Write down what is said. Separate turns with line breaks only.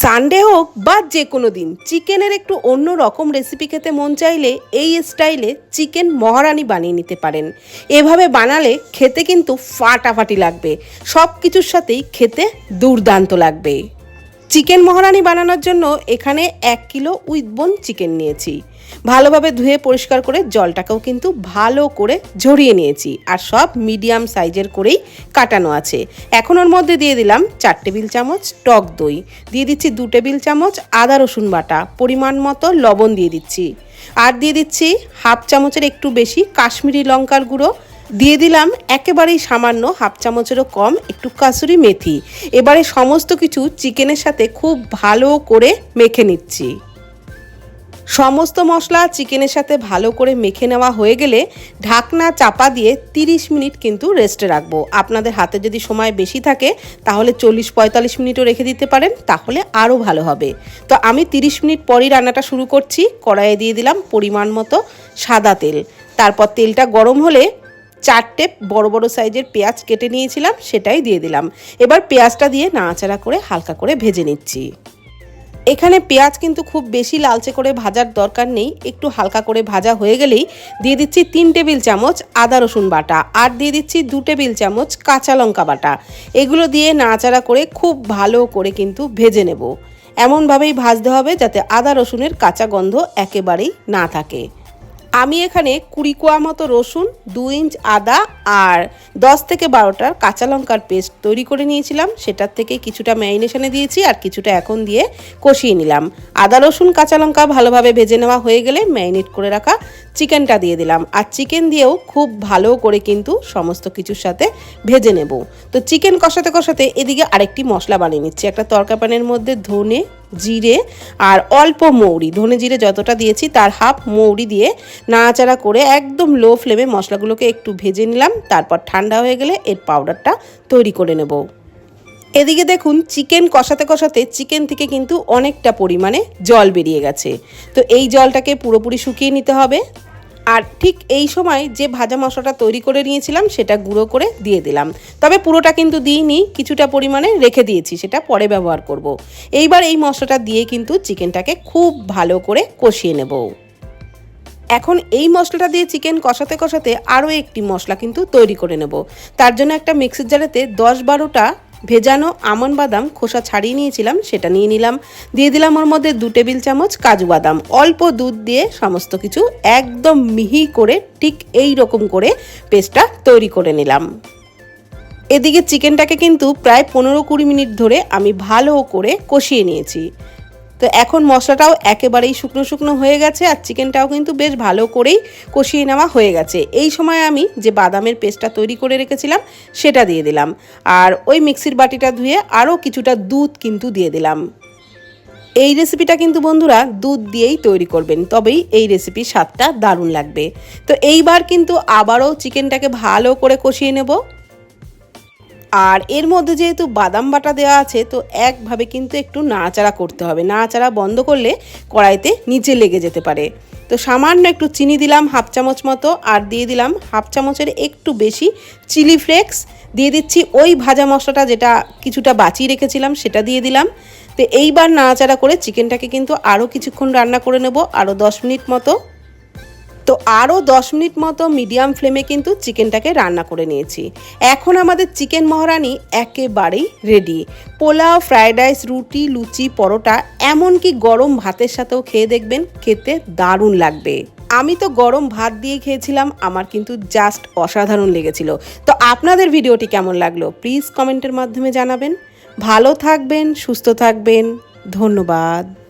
Sunday হোক বা যে কোনো দিন, চিকেনের একটু অন্য রকম রেসিপি খেতে মন চাইলে এই স্টাইলে চিকেন মহারানি বানিয়ে নিতে পারেন। এভাবে বানালে খেতে কিন্তু ফাটাফাটি লাগবে। সব কিছুর সাথেই খেতে দুর্দান্ত লাগবে। চিকেন মহারানি বানানোর জন্য এখানে এক কিলো উইথ বোন চিকেন নিয়েছি। ভালোভাবে ধুয়ে পরিষ্কার করে জলটাকেও কিন্তু ভালো করে ঝরিয়ে নিয়েছি। আর সব মিডিয়াম সাইজের করেই কাটানো আছে। এখন ওর মধ্যে দিয়ে দিলাম চার টেবিল চামচ টক দই। দিয়ে দিচ্ছি দু টেবিল চামচ আদা রসুন বাটা। পরিমাণ মতো লবণ দিয়ে দিচ্ছি। আর দিয়ে দিচ্ছি হাফ চামচের একটু বেশি কাশ্মীরি লঙ্কার গুঁড়ো। দিয়ে দিলাম একেবারেই সামান্য হাফ চামচেরও কম একটু কাসুরি মেথি। এবারে সমস্ত কিছু চিকেনের সাথে খুব ভালো করে মেখে নিচ্ছি। সমস্ত মশলা চিকেনের সাথে ভালো করে মেখে নেওয়া হয়ে গেলে ঢাকনা চাপা দিয়ে 30 মিনিট কিন্তু রেস্টে রাখব। আপনাদের হাতে যদি সময় বেশি থাকে, তাহলে চল্লিশ পঁয়তাল্লিশ মিনিটও রেখে দিতে পারেন, তাহলে আরও ভালো হবে। তো আমি 30 মিনিট পরই রান্নাটা শুরু করছি। কড়াইয়ে দিয়ে দিলাম পরিমাণ মতো সাদা তেল। তারপর তেলটা গরম হলে চারটে বড় বড় সাইজের পেঁয়াজ কেটে নিয়েছিলাম, সেটাই দিয়ে দিলাম। এবার পেঁয়াজটা দিয়ে নাড়াচাড়া করে হালকা করে ভেজে নিচ্ছি। এখানে পেঁয়াজ কিন্তু খুব বেশি লালচে করে ভাজার দরকার নেই, একটু হালকা করে ভাজা হয়ে গেলেই দিয়ে দিচ্ছি তিন টেবিল চামচ আদা রসুন বাটা আর দিয়ে দিচ্ছি দু টেবিল চামচ কাঁচা লঙ্কা বাটা। এগুলো দিয়ে নাড়াচাড়া করে খুব ভালো করে কিন্তু ভেজে নেব। এমনভাবেই ভাজতে হবে যাতে আদা রসুনের কাঁচা গন্ধ একেবারেই না থাকে। আমি এখানে কুড়ি কোয়া মতো রসুন, দু ইঞ্চ আদা আর দশ থেকে বারোটার কাঁচা লঙ্কার পেস্ট তৈরি করে নিয়েছিলাম। সেটার থেকে কিছুটা ম্যারিনেশনে দিয়েছি আর কিছুটা এখন দিয়ে কষিয়ে নিলাম। আদা, রসুন, কাঁচা লঙ্কা ভালোভাবে ভেজে নেওয়া হয়ে গেলে ম্যারিনেট করে রাখা চিকেনটা দিয়ে দিলাম। আর চিকেন দিয়েও খুব ভালো করে কিন্তু সমস্ত কিছুর সাথে ভেজে নেব। তো চিকেন কষাতে কষাতে এদিকে আরেকটি মশলা বানিয়ে নিচ্ছি। একটা তরকা প্যানের মধ্যে ধনে জিরে আর অল্প মৌরি, ধনে জিরে যতটা দিয়েছি তার হাফ মৌরি দিয়ে নাড়াচাড়া করে একদম লো ফ্লেমে মশলাগুলোকে একটু ভেজে নিলাম, তারপর ঠান্ডা হয়ে গেলে এর পাউডারটা তৈরি করে নেব। এদিকে দেখুন চিকেন কষাতে কষাতে চিকেন থেকে কিন্তু অনেকটা পরিমাণে জল বেরিয়ে গেছে। তো এই জলটাকে পুরোপুরি শুকিয়ে নিতে হবে। আর ঠিক এই সময় যে ভাজা মশলাটা তৈরি করে নিয়েছিলাম, সেটা গুঁড়ো করে দিয়ে দিলাম। তবে পুরোটা কিন্তু দিইনি, কিছুটা পরিমাণে রেখে দিয়েছি, সেটা পরে ব্যবহার করব। এইবার এই মশলাটা দিয়ে কিন্তু চিকেনটাকে খুব ভালো করে কষিয়ে নেব। এখন এই মশলাটা দিয়ে চিকেন কষাতে কষাতে আরও একটি মশলা কিন্তু তৈরি করে নেব। তার জন্য একটা মিক্সির জারেতে দশ বারোটা ভেজানো আমন বাদাম খোসা ছাড়িয়ে নিয়েছিলাম, সেটা নিয়ে নিলাম। দিয়ে দিলাম ওর মধ্যে দু টেবিল চামচ কাজু বাদাম। অল্প দুধ দিয়ে সমস্ত কিছু একদম মিহি করে ঠিক এই রকম করে পেস্টটা তৈরি করে নিলাম। এদিকে চিকেনটাকে কিন্তু প্রায় পনেরো কুড়ি মিনিট ধরে আমি ভালো করে কষিয়ে নিয়েছি। তো এখন মশলাটাও একেবারেই শুকনো শুকনো হয়ে গেছে আর চিকেনটাও কিন্তু বেশ ভালো করেই কষিয়ে নেওয়া হয়ে গেছে। এই সময় আমি যে বাদামের পেস্টটা তৈরি করে রেখেছিলাম, সেটা দিয়ে দিলাম। আর ওই মিক্সির বাটিটা ধুয়ে আরও কিছুটা দুধ কিন্তু দিয়ে দিলাম। এই রেসিপিটা কিন্তু বন্ধুরা দুধ দিয়েই তৈরি করবেন, তবেই এই রেসিপির স্বাদটা দারুণ লাগবে। তো এইবার কিন্তু আবারও চিকেনটাকে ভালো করে কষিয়ে নেব। আর এর মধ্যে যেহেতু বাদাম বাটা দেওয়া আছে, তো একভাবে কিন্তু একটু নাড়াচাড়া করতে হবে। নাড়াচাড়া বন্ধ করলে কড়াইতে নিচে লেগে যেতে পারে। তো সামান্য একটু চিনি দিলাম হাফ চামচ মতো, আর দিয়ে দিলাম হাফ চামচের একটু বেশি চিলি ফ্লেক্স। দিয়ে দিচ্ছি ওই ভাজা মশলাটা যেটা কিছুটা বাঁচিয়ে রেখেছিলাম, সেটা দিয়ে দিলাম। তো এইবার নাড়াচাড়া করে চিকেনটাকে কিন্তু আরও কিছুক্ষণ রান্না করে নেব, আরও দশ মিনিট মতো। তো আরও দশ মিনিট মতো মিডিয়াম ফ্লেমে কিন্তু চিকেনটাকে রান্না করে নিয়েছি। এখন আমাদের চিকেন মহারানি একেবারেই রেডি পোলাও ফ্রায়েড রাইস রুটি, লুচি, পরোটা, এমনকি গরম ভাতের সাথেও খেয়ে দেখবেন খেতে দারুণ লাগবে। আমি তো গরম ভাত দিয়ে খেয়েছিলাম, আমার কিন্তু জাস্ট অসাধারণ লেগেছিল। তো আপনাদের ভিডিওটি কেমন লাগল? প্লিজ কমেন্টের মাধ্যমে জানাবেন। ভালো থাকবেন, সুস্থ থাকবেন। ধন্যবাদ।